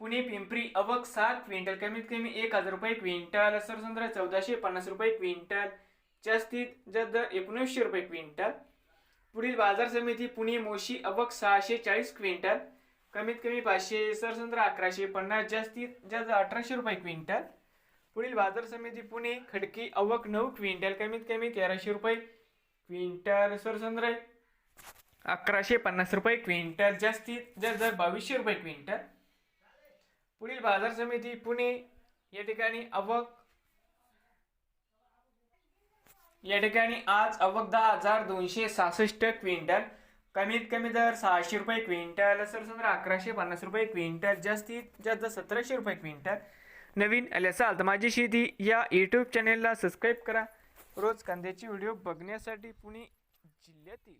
पुणे पिंपरी अवक सात क्विंटल कमीत कमी एक हजार रुपये क्विंटल सरसंद्र चौदाशे पन्नास रुपये क्विंटल जास्तीत जास्त एकोणीसशे रुपये क्विंटल. पुढील बाजार समिती पुणे मोशी अवक सहाशे चाळीस क्विंटल कमीत कमी पाचशे सरसंद्र अकराशे पन्नास जास्तीत जास्त अठराशे रुपये क्विंटल. पुढील बाजार समिती पुणे खडकी अवक नऊ क्विंटल कमीत कमी तेराशे रुपये क्विंटल सरसंद्र अकराशे पन्नास रुपये क्विंटल जास्तीत जास्त बावीसशे रुपये क्विंटल. पुढील बाजार समिती पुणे या ठिकाणी अवक या ठिकाणी आज अवक दहा हजार दोनशे सहासष्ट क्विंटल. कमीत कमी दर सहाशे रुपये क्विंटल. सरसंद्र अकराशे पन्नास रुपये क्विंटल. जास्तीत जास्त सतराशे रुपये क्विंटल. नवीन आले असाल तर माझी शेती या यूट्यूब चॅनेलला सबस्क्राईब करा. रोज कांद्याची व्हिडिओ बघण्यासाठी पुणे जिल्ह्यातील